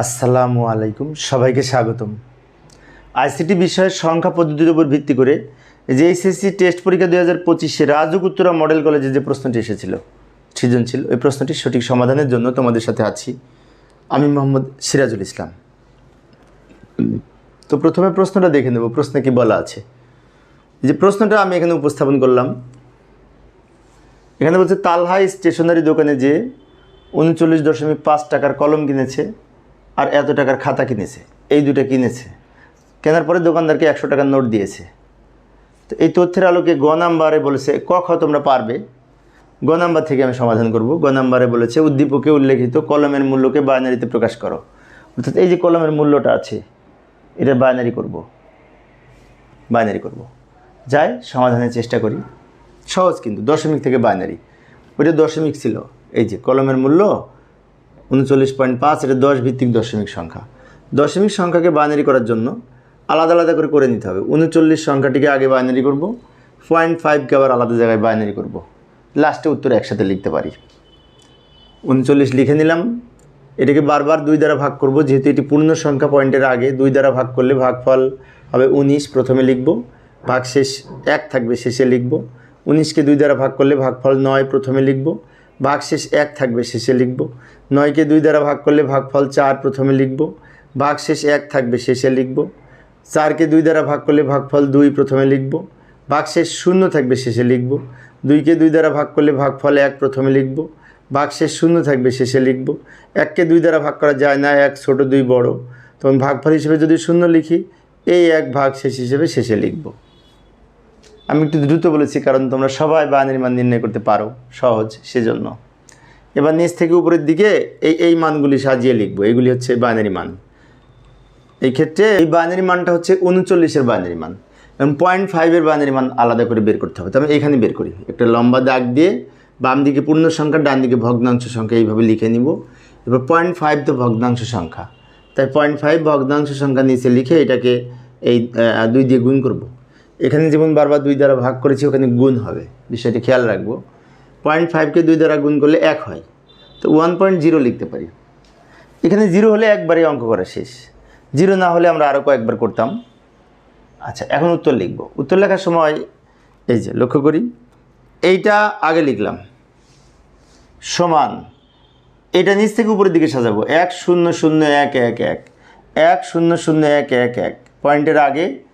আসসালামু আলাইকুম, সবাইকে স্বাগতম। আইসিটি বিষয়ের সংখ্যা পদ্ধতির উপর ভিত্তি করে যে এইচএসসি টেস্ট পরীক্ষা দুই হাজার পঁচিশে রাজুক উত্তরা মডেল কলেজে যে প্রশ্নটি এসেছিল, সৃজনশীল, ওই প্রশ্নটির সঠিক সমাধানের জন্য তোমাদের সাথে আছি। আমি মোহাম্মদ সিরাজুল ইসলাম। তো প্রথমে প্রশ্নটা দেখে নেব, প্রশ্নে কি বলা আছে? যে প্রশ্নটা আমি এখানে উপস্থাপন করলাম। এখানে বলছে, তালহাই স্টেশনারি দোকানে যে উনচল্লিশ দশমিক পাঁচ টাকার কলম কিনেছে আর এত টাকার খাতা কিনেছে, এই দুটো কিনেছে। কেনার পরে দোকানদারকে একশো টাকার নোট দিয়েছে। তো এই তথ্যের আলোকে গ নাম্বারে বলেছে, ক খ তোমরা পারবে। গ নাম্বার থেকে আমি সমাধান করব। গ নাম্বারে বলেছে, উদ্দীপকে উল্লেখিত কলমের মূল্যকে বাইনারিতে প্রকাশ করো। অর্থাৎ এই যে কলমের মূল্যটা আছে, এটা বাইনারি করব। বাইনারি করব। যাই, সমাধানের চেষ্টা করি। সহজ কিন্তু, দশমিক থেকে বাইনারি। ওইটা দশমিক ছিল। এই যে কলমের মূল্য উনচল্লিশ পয়েন্ট পাঁচ, এটা দশ ভিত্তিক দশমিক সংখ্যা। দশমিক সংখ্যাকে বাইনারি করার জন্য আলাদা আলাদা করে করে নিতে হবে। উনচল্লিশ সংখ্যাটিকে আগে বাইনারি করব পয়েন্ট ফাইভকে আবার আলাদা জায়গায় বাইনারি করব। লাস্টে উত্তর একসাথে লিখতে পারি। উনচল্লিশ লিখে নিলাম। এটাকে বারবার দুই দ্বারা ভাগ করব, যেহেতু এটি পূর্ণ সংখ্যা পয়েন্টের আগে। দুই দ্বারা ভাগ করলে ভাগফল হবে উনিশ, প্রথমে লিখব। ভাগ শেষ এক থাকবে, শেষে লিখব। উনিশকে দুই দ্বারা ভাগ করলে ভাগফল নয়, প্রথমে লিখব। ভাগ শেষ এক থাকবে, শেষে লিখব। নয়কে দুই দ্বারা ভাগ করলে ভাগফল চার প্রথমে লিখব। ভাগ শেষ এক থাকবে, শেষে লিখব। চারকে দুই দ্বারা ভাগ করলে ভাগফল দুই প্রথমে লিখব। ভাগশেষ শূন্য থাকবে, শেষে লিখব। দুইকে দুই দ্বারা ভাগ করলে ভাগফল এক প্রথমে লিখব। ভাগশেষ শূন্য থাকবে, শেষে লিখব। এককে দুই দ্বারা ভাগ করা যায় না, এক ছোট, দুই বড়। তখন ভাগফল হিসেবে যদি শূন্য লিখি, এই এক ভাগ শেষ হিসেবে শেষে লিখব। আমি একটু দ্রুত বলেছি, কারণ তোমরা সবাই বায়ানের মান নির্ণয় করতে পারো, সহজ, সেজন্য। এবার নিচ থেকে উপরের দিকে এই এই মানগুলি সাজিয়ে লিখব, এগুলি হচ্ছে বাইনারি মান। এই ক্ষেত্রে এই বাইনারি মানটা হচ্ছে উনচল্লিশের বাইনারি মান, এবং পয়েন্ট ফাইভের বাইনারি মান আলাদা করে বের করতে হবে। তো আমি এখানে বের করি, একটা লম্বা দাগ দিয়ে বাম দিকে পূর্ণ সংখ্যা, ডান দিকে ভগ্নাংশ সংখ্যা, এইভাবে লিখে নিব। এবার পয়েন্ট ফাইভ তো ভগ্নাংশ সংখ্যা, তাই পয়েন্ট ফাইভ ভগ্নাংশ সংখ্যা নিচে লিখে এটাকে এই দুই দিয়ে গুণ করব। এখানে যেমন বারবার দুই দ্বারা ভাগ করেছি, ওখানে গুণ হবে। বিষয়টি খেয়াল রাখব। পয়েন্ট ফাইভকে দুই দ্বারা গুণ করলে এক হয়। তো ওয়ান পয়েন্ট জিরো লিখতে পারি। এখানে জিরো হলে একবারই অঙ্ক করা শেষ। জিরো না হলে আমরা আরও কয়েকবার করতাম। আচ্ছা এখন উত্তর লিখব। উত্তর লেখার সময়, এই যে, লক্ষ্য করি। এইটা আগে লিখলাম। সমান, এটা নিচ থেকে উপরের দিকে সাজাবো। এক শূন্য শূন্য এক এক এক। এক শূন্য শূন্য এক এক এক। পয়েন্টের আগে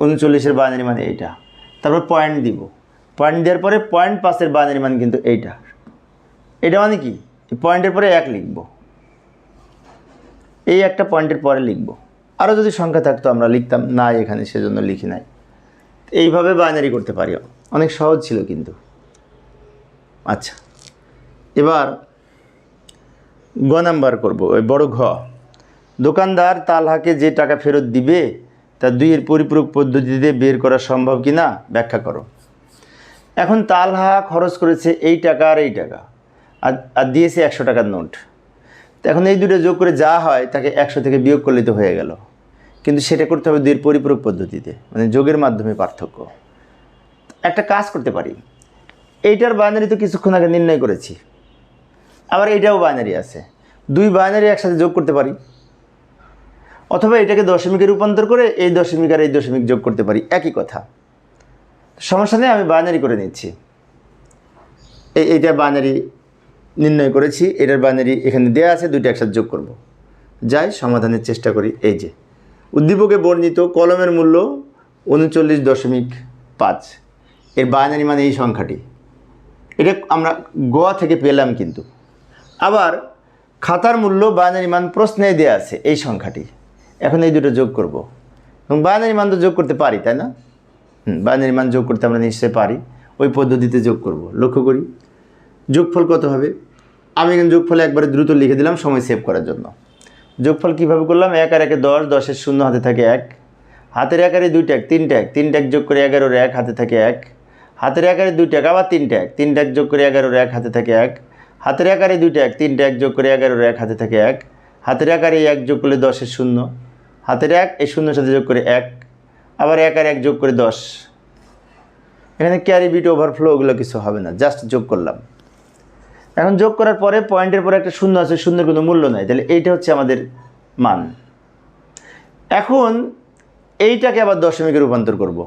উনচল্লিশের বাইনারি মানে এইটা। তারপর পয়েন্ট দিব। পয়েন্ট দেওয়ার পরে পয়েন্ট পাঁচের বাইনারি মান কিন্তু এইটা। এটা মানে কি? পয়েন্টের পরে এক লিখব। এই একটা পয়েন্টের পরে লিখব। আরও যদি সংখ্যা থাকতো আমরা লিখতাম না এখানে, সেজন্য লিখি নাই। এইভাবে বাইনারি করতে পারি। অনেক সহজ ছিল কিন্তু। আচ্ছা। এবার গ নাম্বার করব। ওই বড় ঘ। দোকানদার তালহাকে যে টাকা ফেরত দিবে তা দুইয়ের পরিপূরক পদ্ধতিতে বের করা সম্ভব কি না ব্যাখ্যা করো। এখন তালহা খরচ করেছে এই টাকা আর এই টাকা, আর দিয়েছে একশো টাকার নোট। এখন এই দুটো যোগ করে যা হয় তাকে একশো থেকে বিয়োগ করলে তো হয়ে গেল। কিন্তু সেটা করতে হবে দুইয়ের পরিপূরক পদ্ধতিতে মানে যোগের মাধ্যমে পার্থক্য। একটা কাজ করতে পারি। এইটার বাইনারি তো কিছুক্ষণ আগে নির্ণয় করেছি। আবার এইটাও বাইনারি আছে। দুই বাইনারি একসাথে যোগ করতে পারি। অথবা এটাকে দশমিকে রূপান্তর করে এই দশমিক আর এই দশমিক যোগ করতে পারি। একই কথা। সমস্যা নেই, আমি বাইনারি করে নিচ্ছি। এই এইটা বাইনারি নির্ণয় করেছি, এটার বাইনারি এখানে দেওয়া আছে, দুইটা একসাথে যোগ করব। যাই, সমাধানের চেষ্টা করি। এই যে, উদ্দীপকে বর্ণিত কলমের মূল্য উনচল্লিশ দশমিক পাঁচ। এর বাইনারি মানে এই সংখ্যাটি। এটা আমরা গোয়া থেকে পেলাম কিন্তু। আবার খাতার মূল্য বাইনারি মান প্রশ্নে দেওয়া আছে, এই সংখ্যাটি। এখন এই দুটো যোগ করব। এবং বাইনারি মান তো যোগ করতে পারি, তাই না? হুম বাইনারি মান যোগ করতে আমরা নিশ্চয়ই পারি। ওই পদ্ধতিতে যোগ করব। লক্ষ্য করি, যোগফল কত হবে? আমি এখানে যোগফল একবারে দ্রুত লিখে দিলাম, সময় সেভ করার জন্য। যোগফল কীভাবে করলাম? এক আর একে দশ, দশের শূন্য, হাতে থাকে এক। হাতের একারে দুই ট্যাগ, তিন ট্যাগ। তিন ট্যাগ যোগ করে এগারোর এক, হাতে থাকে এক। হাতের একারে দুই ট্যাগ, আবার তিন ট্যাগ। তিন ট্যাগ যোগ করে এগারোর এক, হাতে থাকে এক। হাতের একারে দুই ট্যাগ, তিন ট্যাগ যোগ করে এগারোর এক, হাতে থাকে এক। হাতের একারে এক যোগ করলে দশের শূন্য। হাতের এক, এই শূন্যের সাথে যোগ করে এক, আবার এক আর এক যোগ করে দশ। এখানে ক্যারি বিট ওভারফ্লো ওগুলো কিছু হবে না জাস্ট যোগ করলাম। এখন যোগ করার পরে পয়েন্টের পরে একটা শূন্য আছে, শূন্যের কোনো মূল্য নাই, তাহলে এইটা হচ্ছে আমাদের মান। এখন এইটাকে আবার দশমিকে রূপান্তর করব,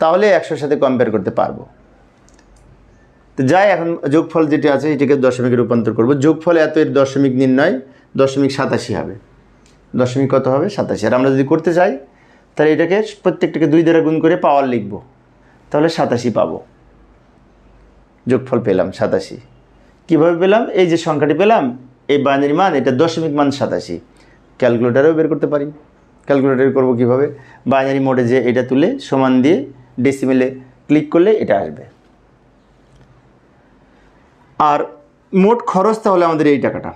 তাহলে একশোর সাথে কম্পেয়ার করতে পারব। তো যাই, এখন যোগফল যেটা আছে, এটাকে দশমিকে রূপান্তর করব। যোগফল এত, এর দশমিক নির্ণয়, দশমিক সাতাশি হবে। দশমিক কত হবে? সাতাশি। আর আমরা যদি করতে চাই তাহলে এটাকে প্রত্যেকটাকে দুই দ্বারা গুণ করে পাওয়ার লিখব। তাহলে সাতাশি পাবো। যোগফল পেলাম সাতাশি। কীভাবে পেলাম? এই যে সংখ্যাটি পেলাম, এই বাইনারি মান, এটা দশমিক মান সাতাশি। ক্যালকুলেটারেও বের করতে পারি। ক্যালকুলেটার করব কীভাবে? বাইনারি মোডে যে এটা তুলে সমান দিয়ে ডেসিমেলে ক্লিক করলে এটা আসবে। আর মোট খরচ তাহলে আমাদের এই টাকাটা।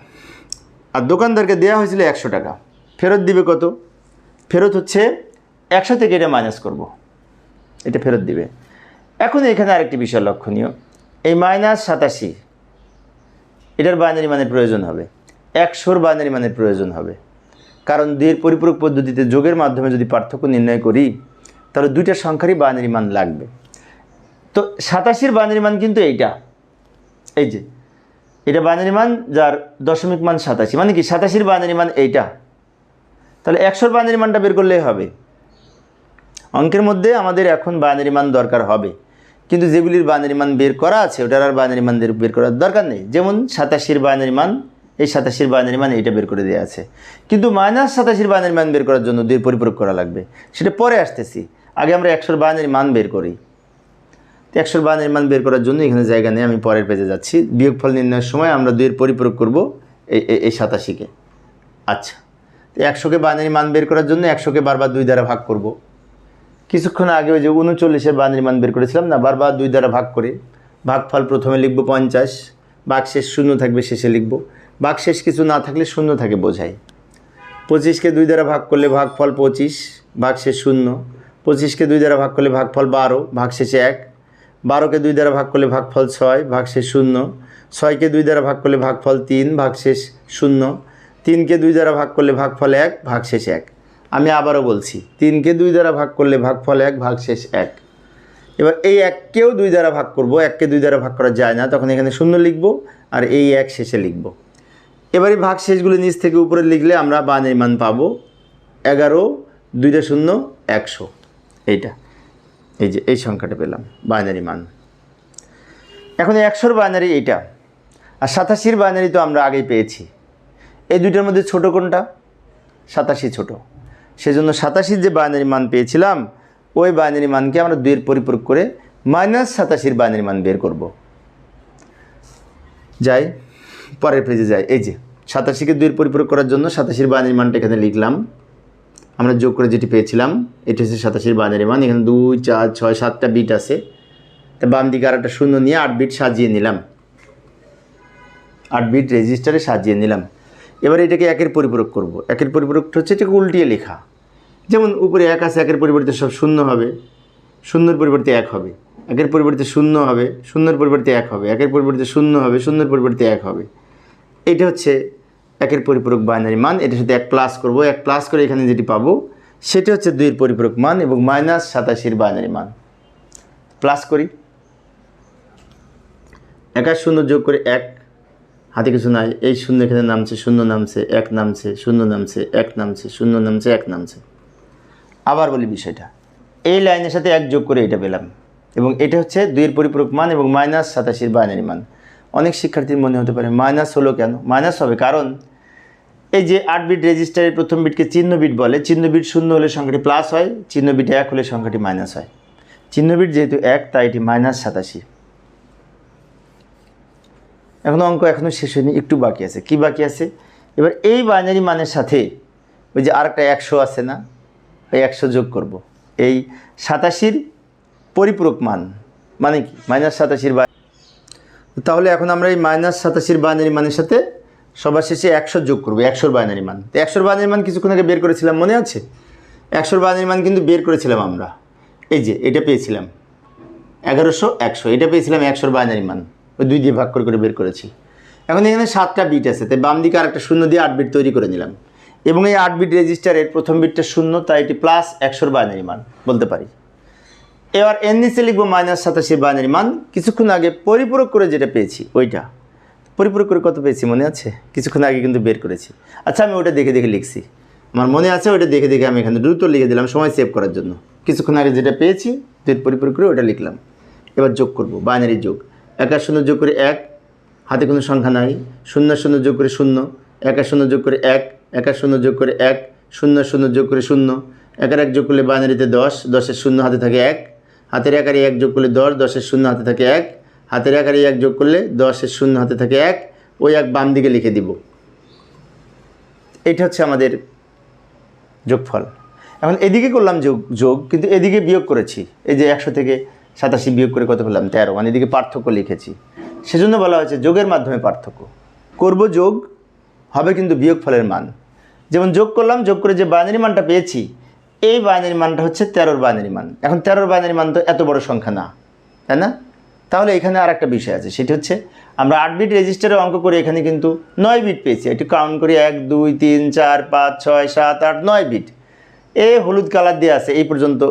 আর দোকানদারকে দেওয়া হয়েছিল একশো টাকা। ফেরত দিবে কত? ফেরত হচ্ছে একশো থেকে এটা মাইনাস করব। এটা ফেরত দিবে। এখন এখানে আরেকটি বিষয় লক্ষণীয়। এই মাইনাস সাতাশি, এটার বাইনারি মানের প্রয়োজন হবে। একশোর বাইনারি মানের প্রয়োজন হবে। কারণ দুইয়ের পরিপূরক পদ্ধতিতে যোগের মাধ্যমে যদি পার্থক্য নির্ণয় করি, তাহলে দুইটা সংখ্যারই বাইনারি মান লাগবে। তো সাতাশির বাইনারি মান কিন্তু এইটা। এই যে, এটা বাইনারি মান যার দশমিক মান সাতাশি। মানে কি? সাতাশির বাইনারি মান এইটা। তাহলে একশোর বাইনারি মানটা বের করলেই হবে। অঙ্কের মধ্যে আমাদের এখন বাইনারি মান দরকার হবে। কিন্তু যেগুলির বাইনারি মান বের করা আছে, ওটার আর বাইনারি মান বের- করার দরকার নেই। যেমন সাতাশির বাইনারি মান, এই সাতাশির বাইনারি মান এইটা বের করে দেওয়া আছে। কিন্তু মাইনাস সাতাশির বাইনারি মান বের করার জন্য দুই পরিপূরক করা লাগবে। সেটা পরে আসতেছি। আগে আমরা একশোর বাইনারি মান বের করি। তো একশোর বাইনারি মান বের করার জন্য এখানে জায়গা নেই, আমি পরের পেজে যাচ্ছি। বিয়োগফল নির্ণয়ের সময় আমরা দুইয়ের পরিপূরক করব এই- এই সাতাশিকে। আচ্ছা। তো একশোকে বাইনারি মান বের করার জন্য একশোকে বারবার দুই দ্বারা ভাগ করব। কিছুক্ষণ আগে ওই যে উনচল্লিশের বাইনারি মান বের করেছিলাম না, বারবার দুই দ্বারা ভাগ করে। ভাগফল প্রথমে লিখব পঞ্চাশ, বাকশেষ শূন্য থাকবে, শেষে লিখব। বাকশেষ কিছু না থাকলে শূন্য থাকে বোঝাই পঁচিশকে দুই দ্বারা ভাগ করলে ভাগফল পঁচিশ ভাগশেষ শূন্য। পঁচিশকে দুই দ্বারা ভাগ করলে ভাগফল বারো ভাগশেষে এক। বারোকে দুই দ্বারা ভাগ করলে ভাগফল ছয় ভাগশেষ শূন্য। ছয়কে দুই দ্বারা ভাগ করলে ভাগফল তিন ভাগশেষ শূন্য। তিনকে দুই দ্বারা ভাগ করলে ভাগফল এক, ভাগশেষ এক। আমি আবারও বলছি, তিনকে দুই দ্বারা ভাগ করলে ভাগফল এক, ভাগশেষ এক। এবার এই এককেও দুই দ্বারা ভাগ করব, এককে দুই দ্বারা ভাগ করা যায় না, তখন এখানে শূন্য লিখব আর এই এক শেষে লিখব। এবারে ভাগ শেষগুলো নিচ থেকে উপরে লিখলে আমরা বানের মান পাবো এগারো, দুইটা শূন্য, একশো। এইটা, এই যে, এই সংখ্যাটা পেলাম, বাইনারি মান। এখন একশোর বাইনারি এইটা, আর সাতাশির বাইনারি তো আমরা আগেই পেয়েছি। এই দুইটার মধ্যে ছোট কোনটা? সাতাশি ছোট। সেজন্য সাতাশির যে বাইনারি মান পেয়েছিলাম, ওই বাইনারি মানকে আমরা দুইয়ের পরিপূরক করে মাইনাস সাতাশির বাইনারি মান বের করব। যাই, পরের পেজে যাই। এই যে, সাতাশিকে দুইয়ের পরিপূরক করার জন্য সাতাশির বাইনারি মানটা এখানে লিখলাম। আমরা যোগ করে যেটি পেয়েছিলাম, এটি হচ্ছে সাতাশির বাইনারি মান। এখানে দুই, চার, ছয়, সাতটা বিট আছে। তা বাম দিকে আর একটা শূন্য নিয়ে আট বিট সাজিয়ে নিলাম। আট বিট রেজিস্টারে সাজিয়ে নিলাম। এবার এটাকে একের পরিপূরক করব। একের পরিপূরকটা হচ্ছে এটাকে উল্টিয়ে লেখা। যেমন উপরে এক আছে, একের পরিবর্তে সব শূন্য হবে। শূন্যর পরিবর্তে এক হবে। একের পরিবর্তে শূন্য হবে, শূন্যর পরিবর্তে এক হবে। একের পরিবর্তে শূন্য হবে, শূন্যর পরিবর্তে এক হবে। এটা হচ্ছে একের পরিপূরক বাইনারি মান। এটার সাথে এক প্লাস করব। এক প্লাস করে এখানে যেটি পাবো, সেটা হচ্ছে দুইয়ের পরিপূরক মান এবং মাইনাস সাতাশির বাইনারি মান। প্লাস করি। একাশ শূন্য যোগ করে এক হাতে কিছু নাই। এই শূন্য এখানে নামছে, শূন্য নামছে, এক নামছে, শূন্য নামছে, এক নামছে, শূন্য নামছে, এক নামছে। আবার বলি বিষয়টা। এই লাইনের সাথে এক যোগ করে এটা পেলাম। এবং এটা হচ্ছে দুইয়ের পরিপূরক মান এবং মাইনাস সাতাশির বাইনারি মান। অনেক শিক্ষার্থীর মনে হতে পারে, মাইনাস হলো কেন? মাইনাস হবে কারণ এই যে আট বিট রেজিস্টারের প্রথম বিটকে চিহ্ন বিট বলে, চিহ্ন বিট শূন্য হলে সংখ্যাটি প্লাস হয়, চিহ্ন বিট এক হলে সংখ্যাটি মাইনাস হয়। চিহ্ন বিট যেহেতু এক, তাই এটি মাইনাস সাতাশি। এখনও অঙ্ক এখনও শেষ হয়নি, একটু বাকি আছে। কি বাকি আছে? এবার এই বাইনারি মানের সাথে ওই যে আরেকটা একশো আছে না ওই একশো যোগ করব। এই সাতাশির পরিপূরক মান মানে কি? মাইনাস সাতাশির বা তাহলে এখন আমরা এই মাইনাস সাতাশির বাইনারি মানের সাথে সবার শেষে একশো যোগ করব, একশোর বাইনারি মান। তো একশোর বাইনারি মান কিছুক্ষণ আগে বের করেছিলাম, মনে আছে? একশোর বাইনারি মান কিন্তু বের করেছিলাম আমরা। এই যে, এটা পেয়েছিলাম। এগারোশো একশো, এটা পেয়েছিলাম একশোর বাইনারি মান। ওই দুই দিয়ে ভাগ করে করে বের করেছি। এখন এখানে সাতটা বিট আছে, তাই বাম দিকে আরেকটা শূন্য দিয়ে আট বিট তৈরি করে নিলাম। এবং এই আট বিট রেজিস্টারের প্রথম বিটটা শূন্য, তাই এটি প্লাস একশোর বাইনারি মান বলতে পারি। এবার এর নিচে লিখব মাইনাস সাতাশির বাইনারি মান। কিছুক্ষণ আগে পরিপূরক করে যেটা পেয়েছি, ওইটা। পরিপূরক করে কত পেয়েছি মনে আছে? কিছুক্ষণ আগে কিন্তু বের করেছি। আচ্ছা আমি ওটা দেখে দেখে লিখছি। আমার মনে আছে ওটা দেখে দেখে আমি এখানে দ্রুত লিখে দিলাম সময় সেভ করার জন্য। কিছুক্ষণ আগে যেটা পেয়েছি দুই পরিপূরক করে ওটা লিখলাম। এবার যোগ করব বাইনারি যোগ। এক শূন্য যোগ করে এক, হাতে কোনো সংখ্যা নাই। শূন্য শূন্য যোগ করে শূন্য এক শূন্য যোগ করে এক এক শূন্য যোগ করে এক শূন্য শূন্য যোগ করে শূন্য এক আর এক যোগ করলে বাইনারিতে দশ, দশের শূন্য হাতে থাকে এক, হাতের একারে এক যোগ করলে দশ, দশের শূন্য হাতে থাকে এক, হাতের একারে এক যোগ করলে দশের শূন্য হাতে থাকে এক, ওই এক বাম দিকে লিখে দিব। এটা হচ্ছে আমাদের যোগফল। এখন এদিকে করলাম যোগ যোগ, কিন্তু এদিকে বিয়োগ করেছি। এই যে একশো থেকে সাতাশি বিয়োগ করে কত পেলাম? তেরো। মানে এদিকে পার্থক্য লিখেছি। সেজন্য বলা হয়েছে যোগের মাধ্যমে পার্থক্য। করব যোগ, হবে কিন্তু বিয়োগ ফলের মান। যেমন যোগ করলাম, যোগ করে যে বাইনারি মানটা পেয়েছি, এই বাইনারি মানটা হচ্ছে তেরোর বাইনারি মান। এখন তেরোর বাইনারি মান তো এত বড় সংখ্যা না, তাই না? তাহলে এখানে আর একটা বিষয় আছে। সেটি হচ্ছে, আমরা আট বিট রেজিস্টারে অঙ্ক করে এখানে কিন্তু নয় বিট পেয়েছি। একটু কাউন্ট করি এক, দুই, তিন, চার, পাঁচ, ছয়, সাত, আট, নয় বিট এ হলুদ কালার দিয়ে আছে, এই পর্যন্ত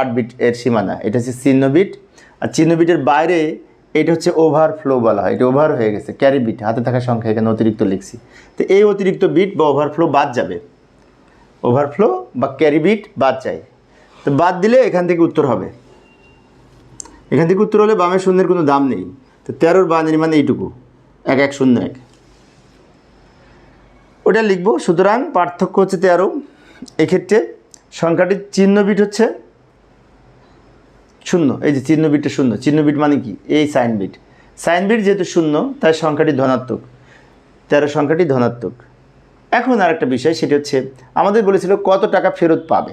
আট বিট এর সীমানা, এটা হচ্ছে চিহ্ন বিট। আর চিহ্ন বিটের বাইরে এটা হচ্ছে ওভারফ্লো বলা হয়, এটা ওভার হয়ে গেছে ক্যারি বিট, হাতে থাকা সংখ্যা, এখানে অতিরিক্ত লিখছি। তো এই অতিরিক্ত বিট বা ওভারফ্লো বাদ যাবে। ওভারফ্লো বা ক্যারি বিট বাদ যায়। তো বাদ দিলে এখান থেকে উত্তর হবে। এখান থেকে উত্তর হলে বামের শূন্যের কোনো দাম নেই। তো তেরোর বানের মানে এইটুকু, এক এক, শূন্য, এক। ওটা লিখব, সুতরাং পার্থক্য হচ্ছে তেরো। এক্ষেত্রে সংখ্যাটির চিহ্ন বিট হচ্ছে শূন্য, এই যে চিহ্ন বিটটা শূন্য। চিহ্ন বিট মানে কি? এই সাইন বিট। সাইন বিট যেহেতু শূন্য, তাই সংখ্যাটি ধনাত্মক। তেরো সংখ্যাটি ধনাত্মক। এখন আর একটা বিষয়, সেটি হচ্ছে, আমাদের বলেছিল কত টাকা ফেরত পাবে?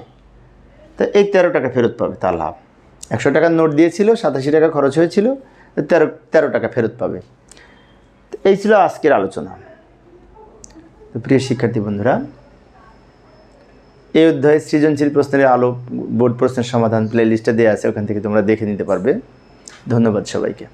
তা এই তেরো টাকা ফেরত পাবে, তার লাভ। একশো টাকার নোট দিয়েছিল, সাতাশি টাকা খরচ হয়েছিল, তেরো তেরো টাকা ফেরত পাবে। এই ছিল আজকের আলোচনা। প্রিয় শিক্ষার্থী বন্ধুরা এই অধ্যায়ে সৃজনশীল প্রশ্নের আলো, বোর্ড প্রশ্নের সমাধান প্লে লিস্টে দেওয়া আছে, ওখান থেকে তোমরা দেখে নিতে পারবে। ধন্যবাদ সবাইকে।